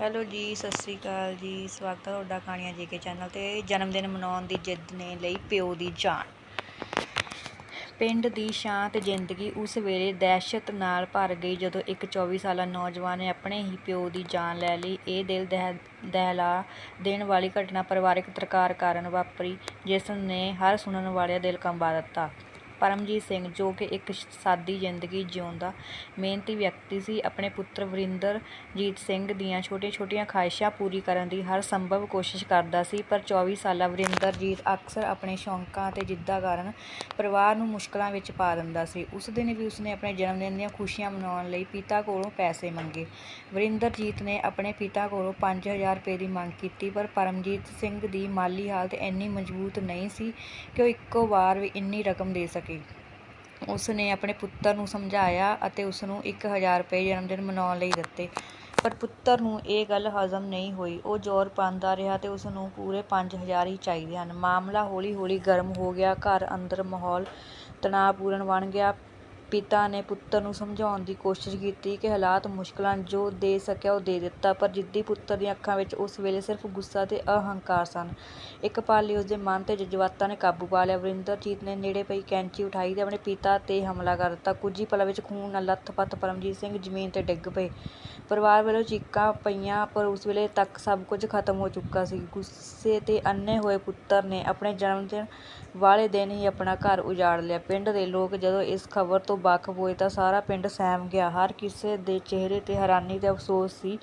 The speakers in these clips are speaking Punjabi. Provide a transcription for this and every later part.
ਹੈਲੋ ਜੀ, ਸਤਿ ਸ੍ਰੀ ਅਕਾਲ ਜੀ। ਸਵਾਗਤ ਹੈ ਤੁਹਾਡਾ ਕਹਾਣੀਆਂ ਜੀ ਕੇ ਚੈਨਲ ਤੇ। ਜਨਮ ਦਿਨ ਮਨਾਉਣ ਦੀ ਜਿੱਦ ਨੇ ਲਈ ਪਿਓ ਦੀ ਜਾਨ। ਪਿੰਡ ਦੀ ਸ਼ਾਂਤ ਜ਼ਿੰਦਗੀ ਉਸ ਵੇਲੇ ਦਹਿਸ਼ਤ ਨਾਲ ਭਰ ਗਈ ਜਦੋਂ ਇੱਕ 24 ਸਾਲਾ ਨੌਜਵਾਨ ਨੇ ਆਪਣੇ ਹੀ ਪਿਓ ਦੀ ਜਾਨ ਲੈ ਲਈ। ਇਹ ਦਿਲ ਦਹਿ, ਦਹਿਲਾ ਦੇਣ ਵਾਲੀ ਘਟਨਾ ਪਰਿਵਾਰਕ ਤਕਰਾਰ ਕਾਰਨ ਵਾਪਰੀ, ਜਿਸ ਨੇ ਹਰ ਸੁਣਨ ਵਾਲਿਆਂ ਦਿਲ ਕੰਬਾ ਦਿੱਤਾ। ਪਰਮਜੀਤ ਸਿੰਘ, ਜੋ ਕਿ ਇੱਕ ਸਾਦੀ ਜ਼ਿੰਦਗੀ ਜਿਉਂਦਾ ਮਿਹਨਤੀ ਵਿਅਕਤੀ ਸੀ, ਆਪਣੇ ਪੁੱਤਰ ਵਰਿੰਦਰਜੀਤ ਸਿੰਘ ਦੀਆਂ ਛੋਟੀਆਂ-ਛੋਟੀਆਂ ਖਵਾਹਿਸ਼ਾਂ ਪੂਰੀ ਕਰਨ ਦੀ ਹਰ ਸੰਭਵ ਕੋਸ਼ਿਸ਼ ਕਰਦਾ ਸੀ, ਪਰ 24 ਸਾਲਾ ਵਰਿੰਦਰਜੀਤ ਅਕਸਰ ਆਪਣੇ ਸ਼ੌਂਕਾਂ ਅਤੇ ਜਿੱਦਾਂ ਕਾਰਨ ਪਰਿਵਾਰ ਨੂੰ ਮੁਸ਼ਕਲਾਂ ਵਿੱਚ ਪਾ ਦਿੰਦਾ ਸੀ। ਉਸ ਦਿਨ ਵੀ ਉਸਨੇ ਆਪਣੇ ਜਨਮ ਦਿਨ ਦੀਆਂ ਖੁਸ਼ੀਆਂ ਮਨਾਉਣ ਲਈ ਪਿਤਾ ਕੋਲੋਂ ਪੈਸੇ ਮੰਗੇ। ਵਰਿੰਦਰਜੀਤ ਨੇ ਆਪਣੇ ਪਿਤਾ ਕੋਲੋਂ 5000 ਰੁਪਏ ਦੀ ਮੰਗ ਕੀਤੀ, ਪਰ ਪਰਮਜੀਤ ਸਿੰਘ ਦੀ ਮਾਲੀ ਹਾਲਤ ਇੰਨੀ ਮਜ਼ਬੂਤ ਨਹੀਂ ਸੀ ਕਿ ਉਹ ਇੱਕੋ ਵਾਰ ਵੀ ਇੰਨੀ ਰਕਮ ਦੇ ਸਕੇ। ਉਸ ਨੇ ਆਪਣੇ ਪੁੱਤਰ ਨੂੰ ਸਮਝਾਇਆ ਅਤੇ ਉਸ ਨੂੰ 1000 ਰੁਪਏ ਜਨਮਦਿਨ ਮਨਾਉਣ ਲਈ ਦਿੱਤੇ। ਪਰ ਪੁੱਤਰ ਨੂੰ ਇਹ ਗੱਲ ਹਜ਼ਮ ਨਹੀਂ ਹੋਈ। ਉਹ ਜ਼ੋਰ ਪਾਉਂਦਾ ਰਿਹਾ ਤੇ ਉਸ ਨੂੰ ਪੂਰੇ 5000 ਹੀ ਚਾਹੀਦੇ ਹਨ। ਮਾਮਲਾ ਹੌਲੀ-ਹੌਲੀ ਗਰਮ ਹੋ ਗਿਆ। ਘਰ ਅੰਦਰ ਮਾਹੌਲ ਤਣਾਅਪੂਰਨ ਬਣ ਗਿਆ। ਪਿਤਾ ਨੇ ਪੁੱਤਰ ਨੂੰ ਸਮਝਾਉਣ ਦੀ ਕੋਸ਼ਿਸ਼ ਕੀਤੀ ਕਿ ਹਾਲਾਤ ਮੁਸ਼ਕਲਾਂ ਜੋ ਦੇ ਸਕਿਆ ਉਹ ਦੇ ਦਿੱਤਾ, ਪਰ ਜਿੱਦੀ ਪੁੱਤਰ ਦੀਆਂ ਅੱਖਾਂ ਵਿੱਚ ਉਸ ਵੇਲੇ ਸਿਰਫ ਗੁੱਸਾ ਤੇ ਅਹੰਕਾਰ ਸਨ। ਇੱਕ ਪਲ ਲਈ ਉਸਦੇ ਮਨ ਤੇ ਜਜ਼ਬਾਤਾਂ ਨੇ ਕਾਬੂ ਪਾ ਲਿਆ। ਵਰਿੰਦਰਜੀਤ ਨੇ ਨੇੜੇ ਪਈ ਕੈਂਚੀ ਉਠਾਈ ਤੇ ਆਪਣੇ ਪਿਤਾ ਤੇ ਹਮਲਾ ਕਰ ਦਿੱਤਾ। ਕੁਝ ਹੀ ਪਲਾਂ ਵਿੱਚ ਖੂਨ ਨਾਲ ਲੱਥ-ਪੱਥ ਪਰਮਜੀਤ ਸਿੰਘ ਜ਼ਮੀਨ ਤੇ ਡਿੱਗ ਪਏ। ਪਰਿਵਾਰ ਵੱਲੋਂ ਚੀਕਾਂ ਪਈਆਂ, ਪਰ ਉਸ ਵੇਲੇ ਤੱਕ ਸਭ ਕੁਝ ਖਤਮ ਹੋ ਚੁੱਕਾ ਸੀ। ਗੁੱਸੇ ਤੇ ਅੰਨੇ ਹੋਏ ਪੁੱਤਰ ਨੇ ਆਪਣੇ ਜਨਮ ਦਿਨ ਵਾਲੇ ਦਿਨ ਹੀ ਆਪਣਾ ਘਰ ਉਜਾੜ ਲਿਆ। ਪਿੰਡ ਦੇ ਲੋਕ ਜਦੋਂ ਇਸ ਖਬਰ ਤੋਂ ਵਾਕਫ ਹੋਏ ਤਾਂ ਸਾਰਾ ਪਿੰਡ ਸਹਿਮ ਗਿਆ। ਹਰ ਕਿਸੇ ਦੇ ਚਿਹਰੇ ਤੇ ਹੈਰਾਨੀ ਤੇ ਅਫ਼ਸੋਸ ਸੀ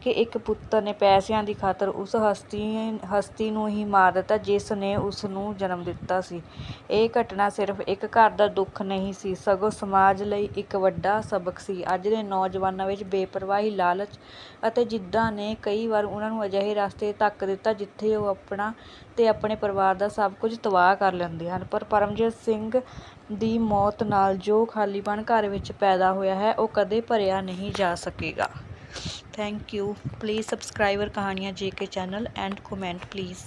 ਕਿ ਇੱਕ ਪੁੱਤਰ ਨੇ ਪੈਸਿਆਂ ਦੀ ਖਾਤਰ ਉਸ ਹਸਤੀ ਹਸਤੀ ਨੂੰ ਹੀ ਮਾਰ ਦਿੱਤਾ ਜਿਸ ਨੇ ਉਸ ਨੂੰ ਜਨਮ ਦਿੱਤਾ ਸੀ। ਇਹ ਘਟਨਾ ਸਿਰਫ ਇੱਕ ਘਰ ਦਾ ਦੁੱਖ ਨਹੀਂ ਸੀ, ਸਗੋਂ ਸਮਾਜ ਲਈ ਇੱਕ ਵੱਡਾ ਸਬਕ ਸੀ। ਅੱਜ ਦੇ ਨੌਜਵਾਨਾਂ ਵਿੱਚ ਬੇਪਰਵਾਹੀ, ਲਾਲਚ ਅਤੇ ਜਿੱਦਾਂ ਨੇ ਕਈ ਵਾਰ ਉਹਨਾਂ ਨੂੰ ਅਜਿਹੇ ਰਸਤੇ ਧੱਕ ਦਿੱਤਾ ਜਿੱਥੇ ਉਹ ਆਪਣਾ ਤੇ ਆਪਣੇ ਪਰਿਵਾਰ ਦਾ ਸਭ ਕੁਝ ਤਬਾਹ ਕਰ ਲੈਂਦੇ ਹਨ। ਪਰ ਪਰਮਜੀਤ ਸਿੰਘ ਦੀ ਮੌਤ ਨਾਲ ਜੋ ਖਾਲੀਪਨ ਘਰ ਵਿੱਚ ਪੈਦਾ ਹੋਇਆ ਹੈ, ਉਹ ਕਦੇ ਭਰਿਆ ਨਹੀਂ ਜਾ ਸਕੇਗਾ। ਥੈਂਕ ਯੂ ਪਲੀਜ਼ ਸਬਸਕ੍ਰਾਈਬਰ ਕਹਾਣੀਆਂ JK channel and comment please